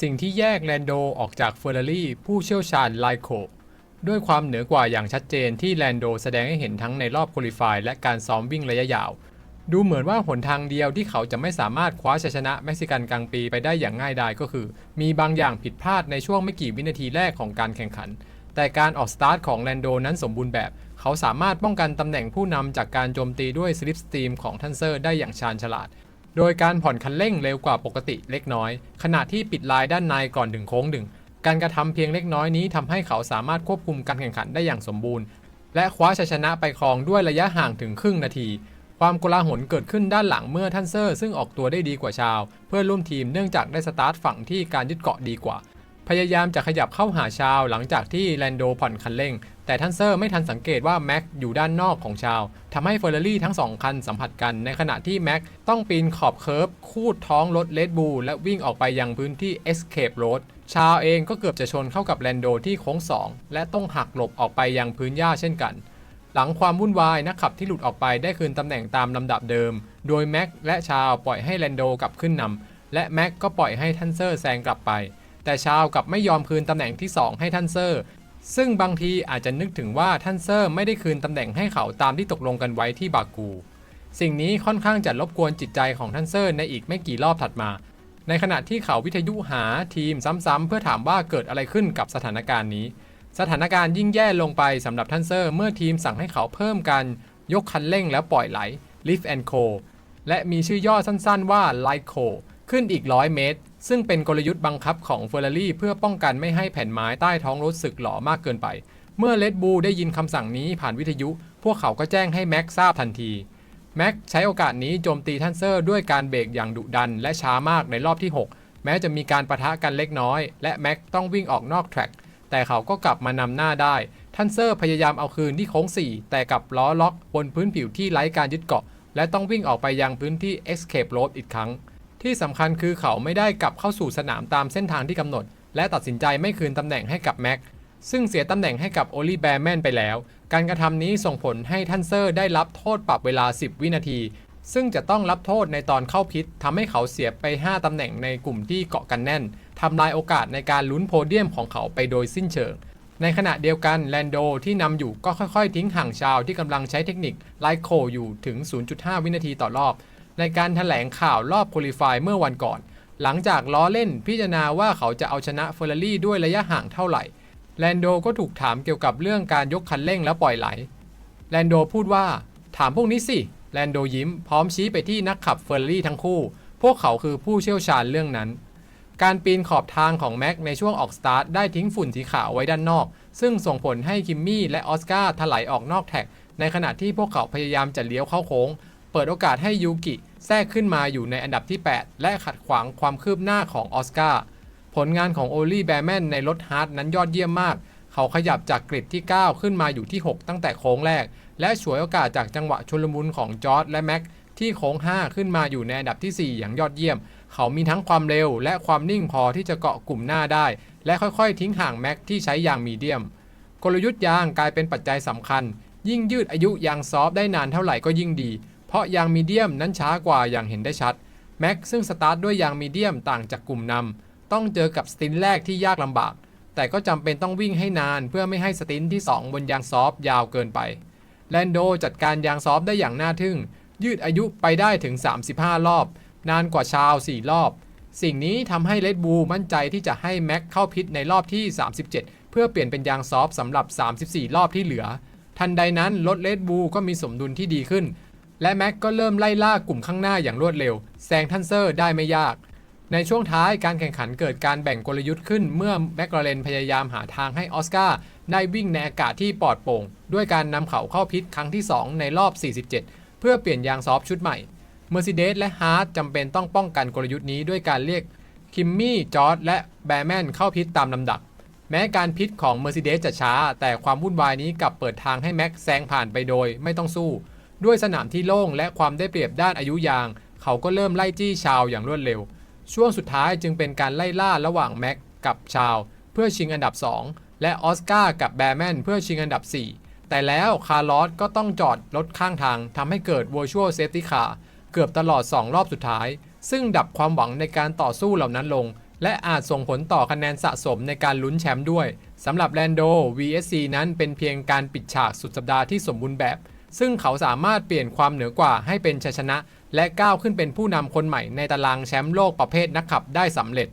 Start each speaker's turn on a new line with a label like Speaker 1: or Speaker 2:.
Speaker 1: สิ่งที่แยกแลนโดออกจากเฟอร์รารี่ผู้เชี่ยวชาญไลโคด้วยความเหนือกว่าอย่างชัดเจนที่แลนโดแสดงให้เห็นทั้งในรอบคุริฟายและการซ้อมวิ่งระยะยาว ดูเหมือนว่าหนทางเดียวที่เขาจะไม่สามารถคว้าชัยชนะเม็กซิกันกลางปีไปได้อย่างง่ายดายก็คือ มีบางอย่างผิดพลาดในช่วงไม่กี่วินาทีแรกของการแข่งขัน แต่การออกสตาร์ทของแลนโดนั้นสมบูรณ์แบบ เขาสามารถป้องกันตำแหน่งผู้นำจากการโจมตีด้วยสลิปสตรีมของทันเซอร์ได้อย่างชาญฉลาด โดยการผ่อนคันเร่งเร็วกว่าปกติเล็กน้อย ขณะที่ปิดลายด้านในก่อนถึงโค้งหนึ่ง การกระทำเพียงเล็กน้อยนี้ทำให้เขาสามารถควบคุมการแข่งขันได้อย่างสมบูรณ์ และคว้าชัยชนะไปครองด้วยระยะห่างถึงครึ่งนาที ความโกลาหลเกิดขึ้นด้านหลังเมื่อทันเซอร์ ซึ่งออกตัวได้ดีกว่าชาว เพื่อนร่วมทีมเนื่องจากได้สตาร์ทฝั่งที่การยึดเกาะดีกว่า พยายามจะขยับเข้าหาชาวหลังจากที่แลนโดผ่อนคันเร่ง แต่ทันเซอร์ไม่ทันสังเกตว่าแม็กอยู่ด้านนอกของชาวทำให้เฟอร์รารี่ทั้งสองคันสัมผัสกัน ในขณะที่แม็กต้องปีนขอบเคิร์ฟคูดท้องรถเลดบูลและวิ่งออกไปยังพื้นที่ Escape Road ชาวเองก็เกือบจะชนเข้ากับแลนโดที่โค้ง 2 และต้องหักหลบออกไปยังพื้นหญ้าเช่นกัน หลังความวุ่นวายนักขับที่หลุดออกไปได้คืนตำแหน่งตามลำดับเดิม โดยแม็กและชาวปล่อยให้แลนโดกลับขึ้นนำและแม็กก็ปล่อยให้ทันเซอร์แซงกลับไป แต่ชาวกับไม่ยอมคืนตำแหน่งที่ 2 ให้ทันเซอร์ ซึ่งบางทีอาจจะนึกถึงว่าทันเซอร์ไม่ได้คืนตำแหน่งให้เขาตามที่ตกลงกันไว้ที่บากู สิ่งนี้ค่อนข้างจะรบกวนจิตใจของทันเซอร์ในอีกไม่กี่รอบถัดมา ในขณะที่เขาวิทยุหาทีมซ้ำๆเพื่อถามว่าเกิดอะไรขึ้นกับสถานการณ์นี้ สถานการณ์ยิ่งแย่ลงไปสำหรับทันเซอร์ เมื่อทีมสั่งให้เขาเพิ่มการยกคันเร่งแล้วปล่อยไหล lift and co และมีชื่อย่อสั้นๆว่า light co ขึ้นอีก100เมตร ซึ่งเป็นกลยุทธ์บังคับของเฟอร์รารี่เพื่อป้องกันไม่ให้แผ่นไม้ใต้ท้องรถสึกหลอมากเกินไป เมื่อเลดบูได้ยินคำสั่งนี้ผ่านวิทยุ พวกเขาก็แจ้งให้แม็กทราบทันที แม็กใช้โอกาสนี้โจมตีทันเซอร์ด้วยการเบรกอย่างดุดัน และช้ามากในรอบที่ 6 แม้จะมีการประทะกันเล็กน้อย และแม็กต้องวิ่งออกนอกแทร็กแต่เขาก็กลับมานำหน้าได้ทันเซอร์พยายามเอาคืนที่โค้ง 4 แต่กับล้อล็อกบนพื้นผิวที่ไร้การยึดเกาะ และต้องวิ่งออกไปยังพื้นที่ Escape Road อีกครั้ง ที่สำคัญคือเขาไม่ได้กลับเข้าสู่สนามตามเส้นทางที่กำหนด และตัดสินใจไม่คืนตำแหน่งให้กับแม็กซึ่งเสียตำแหน่งให้กับโอลิแบร์แมนไปแล้ว การกระทำนี้ส่งผลให้ทันเซอร์ได้รับโทษปรับเวลา 10 วินาที ซึ่งจะต้องรับโทษในตอนเข้าพิษทำให้เขาเสียไป 5ตำแหน่งในกลุ่มที่เกาะกันแน่นทำลายโอกาสในการลุ้นโพเดียมของเขาไปโดยสิ้นเชิงในขณะเดียวกันแลนโดที่นำอยู่ก็ค่อยๆ ทิ้งห่างชาวที่กำลังใช้เทคนิคไลโคอยู่ถึง 0.5 วินาทีต่อรอบ ในการถแถลงข่าวรอบคุริฟายเมื่อวันก่อน หลังจากล้อเล่นพิจารณาว่าเขาจะเอาชนะเฟอร์รารี่ด้วยระยะห่างเท่าไหร่ แลนโดก็ถูกถามเกี่ยวกับเรื่องการยกคันเร่งแล้วปล่อยไหล แลนโดพูดว่า ถามพวกนี้สิ แลนโดยิ้มพร้อมชี้ไปที่นักขับเฟอร์รารี่ทั้งคู่ พวกเขาคือผู้เชี่ยวชาญเรื่องนั้น การปีนขอบทางของแม็กในช่วงออกสตาร์ทได้ทิ้งฝุ่นสีขาวไว้ด้านนอก ซึ่งส่งผลให้คิมมี่และออสการ์ถลายออกนอกแท็ก ในขณะที่พวกเขาพยายามจะเลี้ยวเข้าโค้ง เปิดโอกาสให้ยูกิแทรกขึ้นมาอยู่ในอันดับที่ 8 และขัดขวางความคืบหน้าของออสการ์ผลงานของโอลี่แบร์แมนในรถฮาร์ดนั้นยอดเยี่ยมมาก เขาขยับจากกริดที่ 9 ขึ้นมาอยู่ที่ 6 ตั้งแต่โค้งแรก และฉวยโอกาสจากจังหวะชุลมุนของจอร์ดและแม็กที่โค้ง 5 ขึ้นมาอยู่ในอันดับที่ 4 อย่างยอดเยี่ยม เขามีทั้งความเร็วและความนิ่งพอที่จะเกาะกลุ่มหน้าได้ และค่อยๆ ทิ้งห่างแม็กที่ใช้ยางมีเดียม กลยุทธ์ยางกลายเป็นปัจจัยสำคัญ ยิ่งยืดอายุยางซอฟได้นานเท่าไหร่ก็ยิ่งดี ราะยางมีเดียมนั้นช้ากว่าอย่างเห็นได้ชัดแม็กซึ่งสตาร์ทด้วยยางมีเดียมต่างจากกลุ่มนำต้องเจอกับสตินแรกที่ยากลำบาก แต่ก็จำเป็นต้องวิ่งให้นานเพื่อไม่ให้สตินที่ 2 บนยางซอฟต์ยาวเกินไปแลนโดจัดการยางซอฟต์ได้อย่างน่าทึ่ง ยืดอายุไปได้ถึง 35 รอบ นานกว่าชาว 4 รอบ สิ่งนี้ทำให้เลดบูมั่นใจที่จะให้แม็กเข้าพิษในรอบที่ 37 เพื่อเปลี่ยนเป็นยางซอฟต์สำหรับ 34 รอบที่เหลือ ทันใดนั้นรถเลดบูก็มีสมดุลที่ดีขึ้น และแม็กก็เริ่มไล่ล่ากลุ่มข้างหน้าอย่างรวดเร็วแซงทันเซอร์ได้ไม่ยาก ในช่วงท้ายการแข่งขันเกิดการแบ่งกลยุทธ์ขึ้นเมื่อแมคลาเรนพยายามหาทางให้ออสการ์ได้วิ่งในอากาศที่ปลอดโปร่ง ด้วยการนำเขาเข้าพิษครั้งที่ 2 ในรอบ 47 เพื่อเปลี่ยนยางซอฟชุดใหม่ Mercedes และ Haas จำเป็นต้องป้องกันกลยุทธ์นี้ด้วยการเรียกคิมมี่จอร์ดและแบร์แมนเข้าพิษตามลำดับ แม้การพิษของ Mercedes จะช้า แต่ความวุ่นวายนี้กลับเปิดทางให้แม็กแซงผ่านไปโดยไม่ต้องสู้ ด้วยสนามที่โล่งและความได้เปรียบด้านอายุยาง เขาก็เริ่มไล่จี้ชาวอย่างรวดเร็ว ช่วงสุดท้ายจึงเป็นการไล่ล่าระหว่างแม็กกับชาว เพื่อชิงอันดับ 2 และออสการ์กับแบร์แมนเพื่อชิงอันดับ 4 แต่แล้วคาร์ลอสก็ต้องจอดรถข้างทางทำให้เกิด Virtual Safety Car เกือบตลอด 2 รอบสุดท้าย ซึ่งดับความหวังในการต่อสู้เหล่านั้นลง และอาจส่งผลต่อคะแนนสะสมในการลุ้นแชมป์ด้วยสำหรับแลนโด VSC นั้นเป็นเพียงการปิดฉากสุดสัปดาห์ที่สมบูรณ์แบบ ซึ่งเขาสามารถเปลี่ยนความเหนือกว่าให้เป็นชัยชนะ และก้าวขึ้นเป็นผู้นำคนใหม่ในตารางแชมป์โลกประเภทนักขับได้สำเร็จ